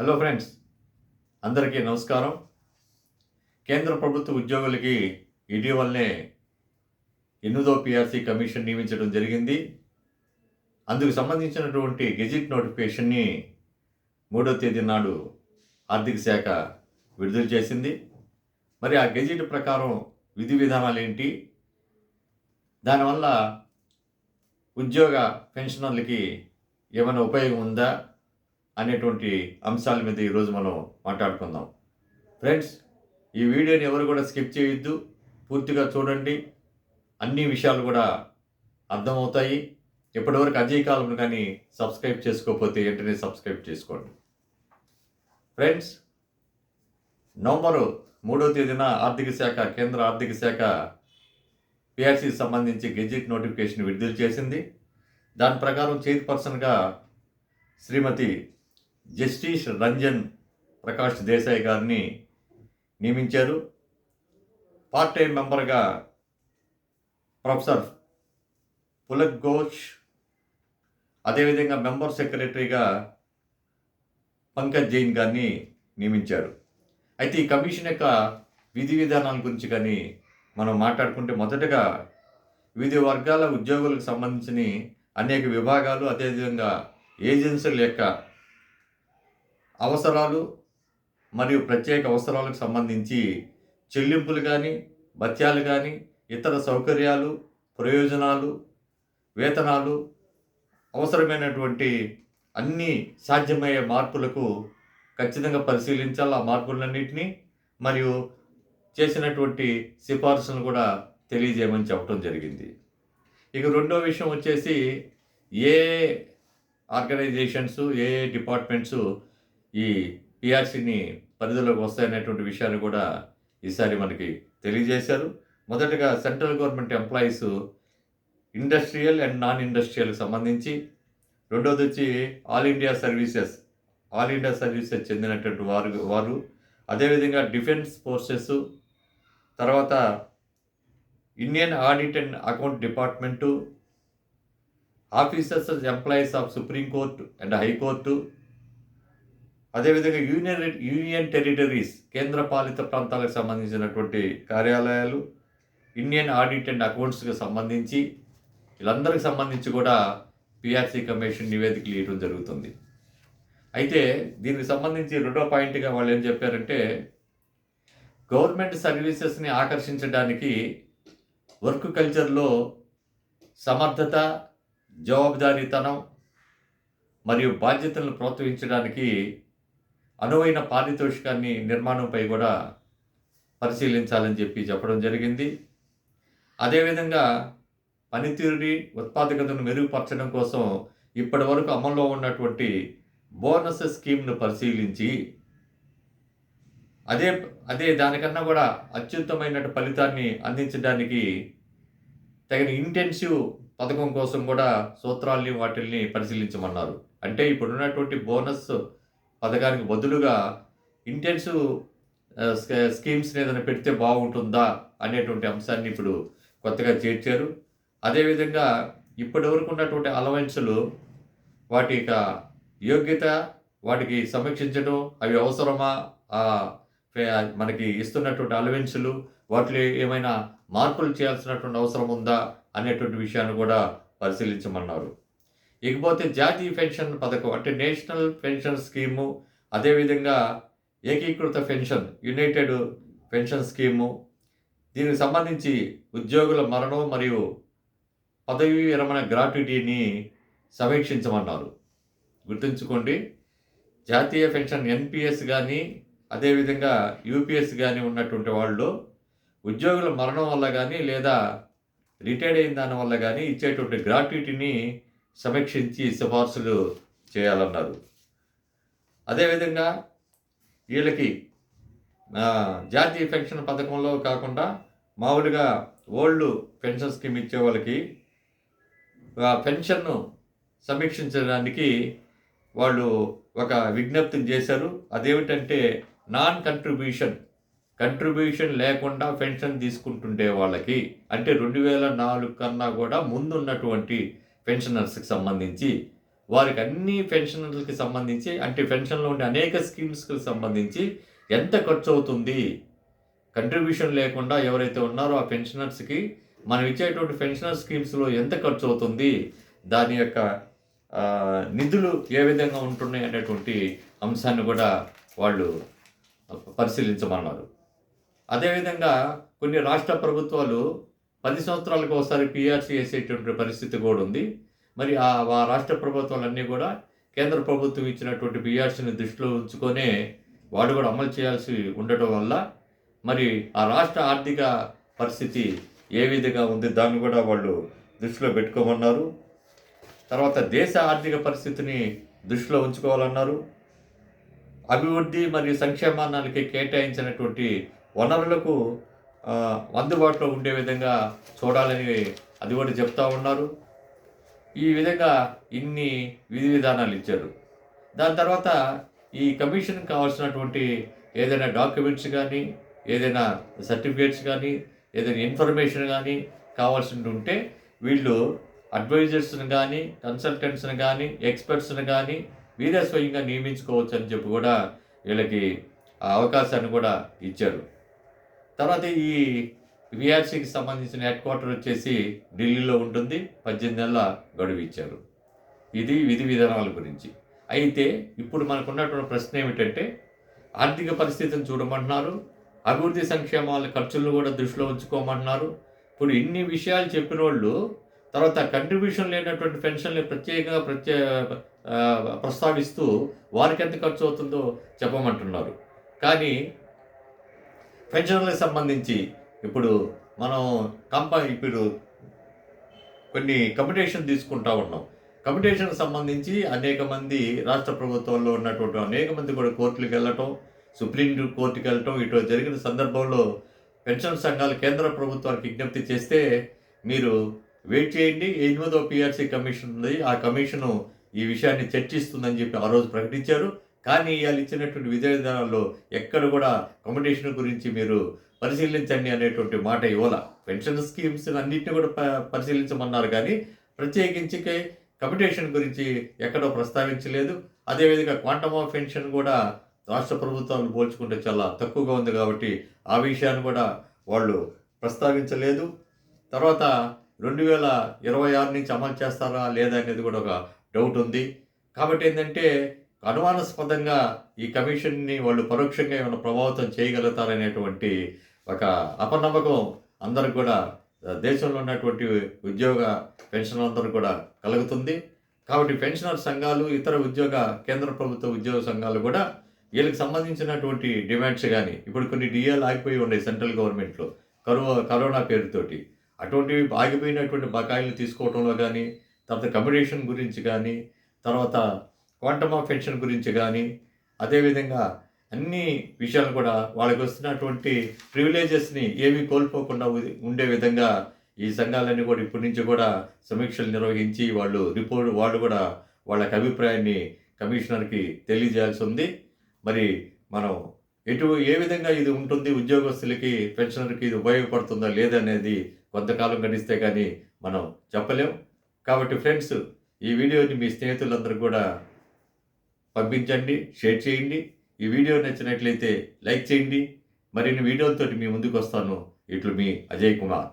Hello friends అందరికీ నమస్కారం. కేంద్ర ప్రభుత్వ ఉద్యోగులకి ఇటీవలనే ఎనిమిదో పిఆర్సీ కమిషన్ నియమించడం జరిగింది. అందుకు సంబంధించినటువంటి గెజిట్ నోటిఫికేషన్ని మూడో తేదీ నాడు ఆర్థిక శాఖ విడుదల చేసింది. మరి ఆ గెజిట్ ప్రకారం విధి విధానాలు ఏంటి? దానివల్ల ఉద్యోగ పెన్షనర్లకి ఏమైనా ఉపయోగం ఉందా? అనేటువంటి అంశాల మీద ఈరోజు మనం మాట్లాడుకుందాం. ఫ్రెండ్స్ ఈ వీడియోని ఎవరు కూడా స్కిప్ చేయొద్దు. పూర్తిగా చూడండి. అన్ని విషయాలు కూడా అర్థమవుతాయి. ఇప్పటివరకు అజయ్ కాలం కానీ సబ్స్క్రైబ్ చేసుకోకపోతే వెంటనే సబ్స్క్రైబ్ చేసుకోండి. ఫ్రెండ్స్ నవంబరు మూడో తేదీన ఆర్థిక శాఖ కేంద్ర ఆర్థిక శాఖ పిఆర్సీకి సంబంధించి గెజిట్ నోటిఫికేషన్ విడుదల చేసింది. దాని ప్రకారం చైర్పర్సన్గా శ్రీమతి జస్టిస్ రంజన్ ప్రకాష్ దేశాయ్ గారిని నియమించారు. పార్ట్ టైం మెంబర్గా ప్రొఫెసర్ పులక్ ఘోష్ అదేవిధంగా మెంబర్ సెక్రటరీగా పంకజ్ జైన్ గారిని నియమించారు. అయితే ఈ కమిషన్ యొక్క విధి విధానాల గురించి కానీ మనం మాట్లాడుకుంటే మొదటగా వివిధ వర్గాల ఉద్యోగులకు సంబంధించిన అనేక విభాగాలు అదేవిధంగా ఏజెన్సీల యొక్క అవసరాలు మరియు ప్రత్యేక అవసరాలకు సంబంధించి చెల్లింపులు కానీ భత్యాలు కానీ ఇతర సౌకర్యాలు ప్రయోజనాలు వేతనాలు అవసరమైనటువంటి అన్ని సాధ్యమయ్యే మార్పులకు ఖచ్చితంగా పరిశీలించాలి. ఆ మార్పులన్నింటినీ మరియు చేసినటువంటి సిఫార్సులను కూడా తెలియజేయమని చెప్పడం జరిగింది. ఇక రెండో విషయం వచ్చేసి ఏ ఆర్గనైజేషన్స్ ఏ డిపార్ట్మెంట్స్ ఈ పిఆర్సీని పరిధిలోకి వస్తాయనేటువంటి విషయాన్ని కూడా ఈసారి మనకి తెలియజేశారు. మొదటగా central government employees industrial and non ఇండస్ట్రియల్కి సంబంధించి రెండోది వచ్చి all India services all India services చెందినటువంటి వారు వారు. అదేవిధంగా డిఫెన్స్ ఫోర్సెస్ తర్వాత Indian audit and account department officers employees of supreme court and high court అదేవిధంగా యూనియన్ యూనియన్ టెరిటరీస్ కేంద్ర పాలిత ప్రాంతాలకు సంబంధించినటువంటి కార్యాలయాలు ఇండియన్ ఆడిట్ అండ్ అకౌంట్స్కి సంబంధించి వీళ్ళందరికి సంబంధించి కూడా పిఆర్సీ కమిషన్ నివేదికలు ఇవ్వడం జరుగుతుంది. అయితే దీనికి సంబంధించి రెండో పాయింట్గా వాళ్ళు ఏం చెప్పారంటే గవర్నమెంట్ సర్వీసెస్ని ఆకర్షించడానికి వర్క్ కల్చర్లో సమర్థత జవాబుదారీతనం మరియు బాధ్యతలను ప్రోత్సహించడానికి అనువైన పారితోషికాన్ని నిర్మాణంపై కూడా పరిశీలించాలని చెప్పి చెప్పడం జరిగింది. అదేవిధంగా పనితీరుని ఉత్పాదకతను మెరుగుపరచడం కోసం ఇప్పటి వరకు అమల్లో ఉన్నటువంటి బోనస్ స్కీమ్ను పరిశీలించి అదే అదే దానికన్నా కూడా అత్యుత్తమైన ఫలితాన్ని అందించడానికి తగిన ఇంటెన్సివ్ పథకం కోసం కూడా సూత్రాల్ని వాటిల్ని పరిశీలించమన్నారు. అంటే ఇప్పుడున్నటువంటి బోనస్ పథకానికి బదులుగా ఇంటెన్సివ్ స్కీమ్స్ ఏదైనా పెడితే బాగుంటుందా అనేటువంటి అంశాన్ని ఇప్పుడు కొత్తగా చేర్చారు. అదేవిధంగా ఇప్పటి వరకు ఉన్నటువంటి అలవెన్సులు వాటి యొక్క యోగ్యత వాటికి సమీక్షించడం అవి అవసరమా? మనకి ఇస్తున్నటువంటి అలవెన్సులు వాటిలో ఏమైనా మార్పులు చేయాల్సినటువంటి అవసరం ఉందా అనేటువంటి విషయాన్ని కూడా పరిశీలించమన్నారు. ఇకపోతే జాతీయ పెన్షన్ పథకం అంటే నేషనల్ పెన్షన్ స్కీము అదేవిధంగా ఏకీకృత పెన్షన్ యునైటెడ్ పెన్షన్ స్కీము. దీనికి సంబంధించి ఉద్యోగుల మరణం మరియు పదవీ విరమణ గ్రాట్యుటీని సమీక్షించమన్నారు. గుర్తుంచుకోండి జాతీయ పెన్షన్ ఎన్పిఎస్ కానీ అదేవిధంగా యూపీఎస్ కానీ ఉన్నటువంటి వాళ్ళు ఉద్యోగుల మరణం వల్ల కానీ లేదా రిటైర్డ్ అయిన దాని వల్ల కానీ ఇచ్చేటువంటి గ్రాట్యుటీని సమీక్షించి సిఫార్సులు చేయాలన్నారు. అదేవిధంగా వీళ్ళకి జాతీయ పెన్షన్ పథకంలో కాకుండా మామూలుగా ఓల్డ్ పెన్షన్ స్కీమ్ ఇచ్చే వాళ్ళకి పెన్షన్ను సమీక్షించడానికి వాళ్ళు ఒక విజ్ఞప్తిని చేశారు. అదేమిటంటే నాన్ కంట్రిబ్యూషన్ కంట్రిబ్యూషన్ లేకుండా పెన్షన్ తీసుకుంటుండే వాళ్ళకి అంటే రెండు వేల నాలుగు కన్నా కూడా ముందున్నటువంటి పెన్షనర్స్కి సంబంధించి వారికి అన్ని పెన్షనర్లకి సంబంధించి అంటే పెన్షన్లో ఉండే అనేక స్కీమ్స్కి సంబంధించి ఎంత ఖర్చు అవుతుంది కంట్రిబ్యూషన్ లేకుండా ఎవరైతే ఉన్నారో ఆ పెన్షనర్స్కి మనం ఇచ్చేటువంటి పెన్షనర్ స్కీమ్స్లో ఎంత ఖర్చు అవుతుంది దాని యొక్క నిధులు ఏ విధంగా ఉంటున్నాయి అనేటువంటి అంశాన్ని కూడా వాళ్ళు పరిశీలించమన్నారు. అదేవిధంగా కొన్ని రాష్ట్ర ప్రభుత్వాలు పది సంవత్సరాలకు ఒకసారి పిఆర్సీ వేసేటువంటి పరిస్థితి కూడా ఉంది. మరి ఆ రాష్ట్ర ప్రభుత్వాలన్నీ కూడా కేంద్ర ప్రభుత్వం ఇచ్చినటువంటి పిఆర్సీని దృష్టిలో ఉంచుకొనే వాడు కూడా అమలు చేయాల్సి ఉండటం వల్ల మరి ఆ రాష్ట్ర ఆర్థిక పరిస్థితి ఏ విధంగా ఉంది దాన్ని కూడా వాళ్ళు దృష్టిలో పెట్టుకోమన్నారు. తర్వాత దేశ ఆర్థిక పరిస్థితిని దృష్టిలో ఉంచుకోవాలన్నారు. అభివృద్ధి మరియు సంక్షేమానికి కేటాయించినటువంటి వనరులకు అందుబాటులో ఉండే విధంగా చూడాలని అది కూడా చెప్తా ఉన్నారు. ఈ విధంగా ఇన్ని విధి విధానాలు ఇచ్చారు. దాని తర్వాత ఈ కమిషన్ కావాల్సినటువంటి ఏదైనా డాక్యుమెంట్స్ కానీ ఏదైనా సర్టిఫికేట్స్ కానీ ఏదైనా ఇన్ఫర్మేషన్ కానీ కావాల్సి ఉంటే వీళ్ళు అడ్వైజర్స్ని కానీ కన్సల్టెంట్స్ని కానీ ఎక్స్పర్ట్స్ని కానీ వీరే స్వయంగా నియమించుకోవచ్చు అని చెప్పి కూడా వీళ్ళకి అవకాశాన్ని కూడా ఇచ్చారు. తర్వాత ఈ విఆర్సీకి సంబంధించిన హెడ్ క్వార్టర్ వచ్చేసి ఢిల్లీలో ఉంటుంది. పద్దెనిమిది నెలల గడువు ఇచ్చారు. ఇది విధి విధానాల గురించి. అయితే ఇప్పుడు మనకు ఉన్నటువంటి ప్రశ్న ఏమిటంటే ఆర్థిక పరిస్థితిని చూడమంటున్నారు. అభివృద్ధి సంక్షేమాల ఖర్చులను కూడా దృష్టిలో ఉంచుకోమంటున్నారు. ఇప్పుడు ఇన్ని విషయాలు చెప్పిన వాళ్ళు తర్వాత కంట్రిబ్యూషన్ లేనటువంటి పెన్షన్లు ప్రత్యేకంగా ప్రత్యే ప్రస్తావిస్తూ వారికి ఎంత ఖర్చు అవుతుందో చెప్పమంటున్నారు. కానీ పెన్షన్లకు సంబంధించి ఇప్పుడు మనం కంప ఇప్పుడు కొన్ని కమిటేషన్ తీసుకుంటా ఉన్నాం. కమిటేషన్కి సంబంధించి అనేక మంది రాష్ట్ర ప్రభుత్వంలో ఉన్నటువంటి అనేక మంది కూడా కోర్టులకు వెళ్ళటం సుప్రీం కోర్టుకి వెళ్ళటం ఇటు జరిగిన సందర్భంలో పెన్షన్ సంఘాలు కేంద్ర ప్రభుత్వానికి విజ్ఞప్తి చేస్తే మీరు వెయిట్ చేయండి. ఎనిమిదో పిఆర్సీ కమిషన్ ఉంది. ఆ కమిషను ఈ విషయాన్ని చర్చిస్తుందని చెప్పి ఆ రోజు ప్రకటించారు. కానీ ఇవాళ ఇచ్చినటువంటి విధి విధానంలో ఎక్కడ కూడా కమిటేషన్ గురించి మీరు పరిశీలించండి అనేటువంటి మాట ఇవ్వాల. పెన్షన్ స్కీమ్స్ అన్నింటినీ కూడా ప- పరిశీలించమన్నారు కానీ ప్రత్యేకించి కమిటేషన్ గురించి ఎక్కడో ప్రస్తావించలేదు. అదేవిధంగా క్వాంటమ్ ఆఫ్ పెన్షన్ కూడా రాష్ట్ర ప్రభుత్వాలు పోల్చుకుంటే చాలా తక్కువగా ఉంది కాబట్టి ఆ విషయాన్ని కూడా వాళ్ళు ప్రస్తావించలేదు. తర్వాత రెండు వేల ఇరవై ఆరు నుంచి అమలు చేస్తారా లేదా అనేది కూడా ఒక డౌట్ ఉంది. కాబట్టి ఏంటంటే అనుమానాస్పదంగా ఈ కమిషన్ని వాళ్ళు పరోక్షంగా ఏమైనా ప్రభావితం చేయగలుగుతారనేటువంటి ఒక అపనమ్మకం అందరికి కూడా దేశంలో ఉన్నటువంటి ఉద్యోగ పెన్షన్ అందరూ కూడా కలుగుతుంది. కాబట్టి పెన్షనర్ సంఘాలు ఇతర ఉద్యోగ కేంద్ర ప్రభుత్వ ఉద్యోగ సంఘాలు కూడా వీళ్ళకి సంబంధించినటువంటి డిమాండ్స్ కానీ ఇప్పుడు కొన్ని డిఎల్ ఆగిపోయి ఉన్నాయి సెంట్రల్ గవర్నమెంట్లో కరువు కరోనా పేరుతోటి. అటువంటివి ఆగిపోయినటువంటి బకాయిలు తీసుకోవడంలో కానీ తర్వాత కమ్యూనికేషన్ గురించి కానీ తర్వాత క్వాంటమ్ ఆఫ్ పెన్షన్ గురించి కానీ అదేవిధంగా అన్ని విషయాలు కూడా వాళ్ళకి వస్తున్నటువంటి ప్రివిలేజెస్ని ఏమీ కోల్పోకుండా ఉండే విధంగా ఈ సంఘాలన్నీ కూడా ఇప్పటి నుంచి కూడా సమీక్షలు నిర్వహించి వాళ్ళు రిపోర్ట్ వాళ్ళు కూడా వాళ్ళకి అభిప్రాయాన్ని కమిషనర్కి తెలియజేయాల్సి ఉంది. మరి మనం ఎటు ఏ విధంగా ఇది ఉంటుంది? ఉద్యోగస్తులకి పెన్షనర్కి ఇది ఉపయోగపడుతుందా లేదనేది కొంతకాలం గడిస్తే కానీ మనం చెప్పలేం. కాబట్టి ఫ్రెండ్స్ ఈ వీడియోని మీ స్నేహితులందరూ కూడా పంపించండి షేర్ చేయండి. ఈ వీడియో నచ్చినట్లయితే లైక్ చేయండి. మరిన్ని వీడియోలతోటి మీ ముందుకు వస్తాను ఇట్లు మీ అజయ్ కుమార్.